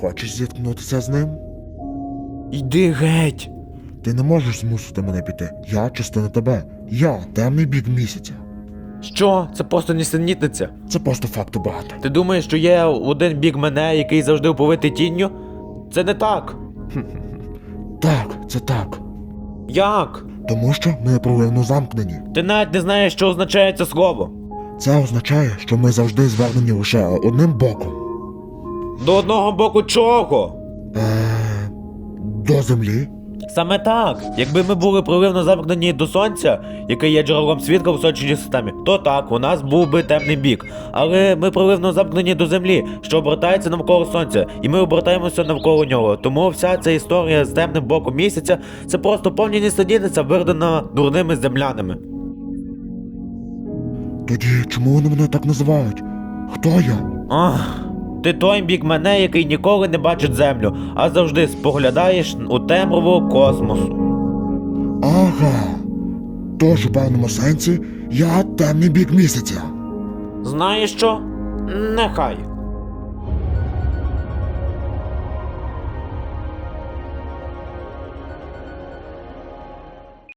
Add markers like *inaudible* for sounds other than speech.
хочеш зіткнутися з ним? Йди геть. Ти не можеш змусити мене піти. Я частина тебе. Я темний бік місяця. Що? Це просто нісенітниця. Це просто факти багато. Ти думаєш, що є один бік мене, який завжди оповитий тінню? Це не так. *laughs* Так, це так. Як? Тому що ми непробивно замкнені. Ти навіть не знаєш, що означає це слово. Це означає, що ми завжди звернені лише одним боком. До одного боку чого? Е, до землі. Саме так. Якби ми були проливно замкнені до сонця, яке є джерелом світла в сонячній системі, то так, у нас був би темний бік. Але ми проливно замкнені до землі, що обертається навколо сонця, і ми обертаємося навколо нього. Тому вся ця історія з темним боком місяця це просто повні нісенітниця, вирдана дурними землянами. Тоді чому вони мене так називають? Хто я? Ах, ти той бік мене, який ніколи не бачить землю, а завжди споглядаєш у темряву космосу. Ага. Тож у певному сенсі я темний бік місяця. Знаєш що? Нехай.